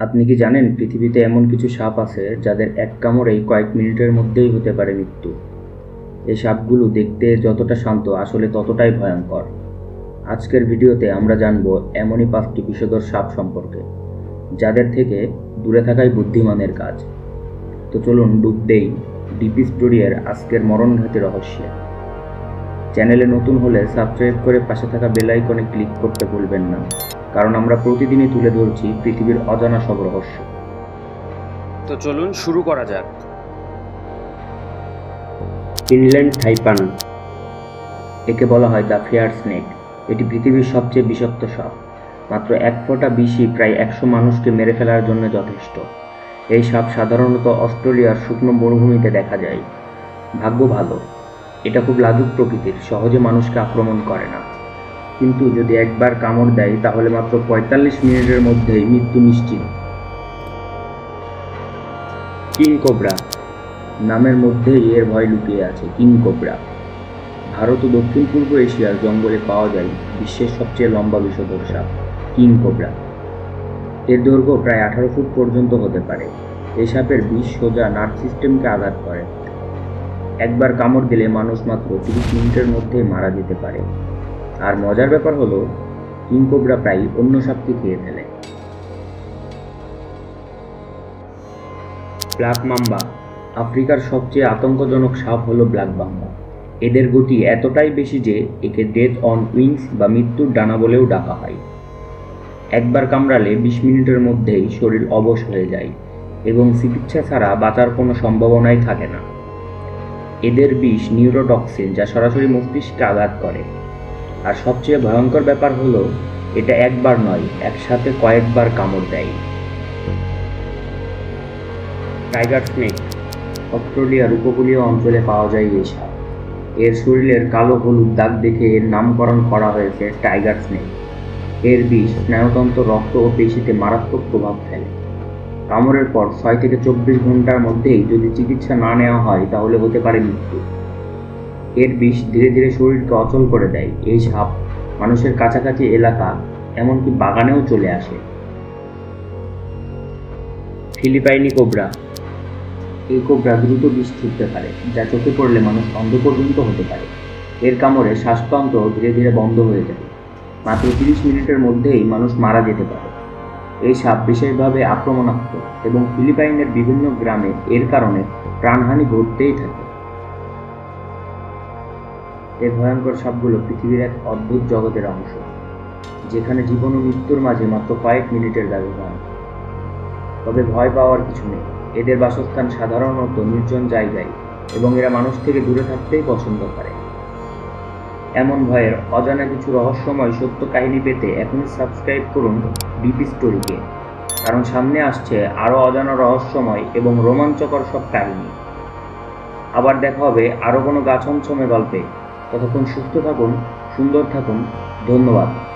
আপনি কি জানেন পৃথিবীতে এমন কিছু সাপ আছে যাদের এক কামড়েই কয়েক মিনিটের মধ্যেই হতে পারে মৃত্যু? এই সাপগুলো দেখতে যতটা শান্ত, আসলে ততটাই ভয়ঙ্কর। আজকের ভিডিওতে আমরা জানব এমনই পাঁচটি বিষধর সাপ সম্পর্কে, যাদের থেকে দূরে থাকাই বুদ্ধিমানের কাজ। তো চলুন ডুব দেই ডিপি স্টোরিয়ার আজকের মরণঘাতী রহস্যে। চ্যানেলে নতুন হলে সাবস্ক্রাইব করে পাশে থাকা বেল আইকনে ক্লিক করতে ভুলবেন না। কারণ আমরা প্রতিদিনই তুলে ধরছি পৃথিবীর অজানা সব রহস্য। তো চলুন শুরু করা যাক। ফিনল্যান্ড থাইপান একে বলা হয় দ্য ফেয়ার স্নেক। এটি পৃথিবীর সবচেয়ে বিষাক্ত সাপ। মাত্র এক ফোঁটা বিষই প্রায় একশো মানুষকে মেরে ফেলার জন্য যথেষ্ট। এই সাপ সাধারণত অস্ট্রেলিয়ার শুকনো মরুভূমিতে দেখা যায়। ভাগ্য ভালো। এটা খুব লাজুক প্রকৃতির সহজে মানুষকে আক্রমণ করে না। কিন্তু যদি একবার কামড় দেয়, তাহলে মাত্র পঁয়তাল্লিশ মিনিটের মধ্যেই মৃত্যু নিশ্চিত। কিং কোবরা নামের মধ্যেই এর ভয় লুকিয়ে আছে। কিং কোবরা, ভারত ও দক্ষিণ পূর্ব এশিয়ার জঙ্গলে পাওয়া যায় বিশ্বের সবচেয়ে লম্বা বিষধর সাপ কিং কোবরা। এর দৈর্ঘ্য প্রায় আঠারো ফুট পর্যন্ত হতে পারে। এ সাপের বিষ সোজা নার্ভ সিস্টেমকে আঘাত করে। একবার কামড় দিলে মানুষ মাত্র তিরিশ মিনিটের মধ্যে মারা যেতে পারে। আর মজার ব্যাপার হলো, কিং কোবরা প্রায় অন্য সাপকে খেয়ে ফেলে। ব্ল্যাক মাম্বা, আফ্রিকার সবচেয়ে আতঙ্কজনক সাপ হলো ব্ল্যাক মাম্বা। এদের গতি এতটাই বেশি যে একে ডেথ অন উইংস বা মৃত্যুর ডানা বলেও ডাকা হয়। একবার কামড়ালে বিশ মিনিটের মধ্যেই শরীর অবশ হয়ে যায় এবং চিকিৎসা ছাড়া বাঁচার কোনো সম্ভাবনাই থাকে না। এদের বিষ নিউরোটক্সিন যা সরাসরি মস্তিষ্কে আঘাত করে। আর সবচেয়ে ভয়ঙ্কর ব্যাপার হলো, এটা একবার নয়, একসাথে কয়েকবার কামড় দেয়। টাইগার স্নেক, অস্ট্রেলিয়ার উপকূলীয় অঞ্চলে পাওয়া যায় এই সাপ এর শরীরের কালো হলুদ দাগ দেখে এর নামকরণ করা হয়েছে টাইগার স্নেক। এর বিষ স্নায়ুতন্ত্র, রক্ত ও পেশিতে মারাত্মক প্রভাব ফেলে। কামড়ের পর ছয় থেকে চব্বিশ ঘণ্টার মধ্যেই যদি চিকিৎসা না নেওয়া হয়, তাহলে হতে পারে মৃত্যু। এর বিষ ধীরে ধীরে শরীরকে অচল করে দেয়। এই সাপ মানুষের কাছাকাছি এলাকা, এমনকি বাগানেও চলে আসে। ফিলিপাইনি কোবরা। এই কোবরা দ্রুত বিষ ছুটতে পারে, যা চোখে পড়লে মানুষ অন্ধ পর্যন্ত হতে পারে। এর কামড়ে শ্বাসতন্ত্র ধীরে ধীরে বন্ধ হয়ে যায়। মাত্র তিরিশ মিনিটের মধ্যেই মানুষ মারা যেতে পারে। এই সাপ বিশেষভাবে আক্রমণাত্মক এবং ফিলিপাইনের বিভিন্ন গ্রামে এর কারণে প্রাণহানি ঘটতেই থাকে। এই ভয়ঙ্কর সাপগুলো পৃথিবীর এক অদ্ভুত জগতের অংশ, যেখানে জীবন ও মৃত্যুর মাঝে মাত্র কয়েক মিনিটের ব্যবধান। তবে ভয় পাওয়ার কিছু নেই। এদের বাসস্থান সাধারণত নির্জন জায়গায় এবং এরা মানুষ থেকে দূরে থাকতেই পছন্দ করে। এমন ভয়ের অজানা কিছু রহস্যময় সত্য কাহিনী পেতে এখনই সাবস্ক্রাইব করুন ডিপি স্টোরিকে কারণ সামনে আসছে আরও অজানা রহস্যময় এবং রোমাঞ্চকর সব কাহিনী। আবার দেখা হবে আরও কোনো গাছঞ্চমে গল্পে। ততক্ষণ সুস্থ থাকুন সুন্দর থাকুন ধন্যবাদ।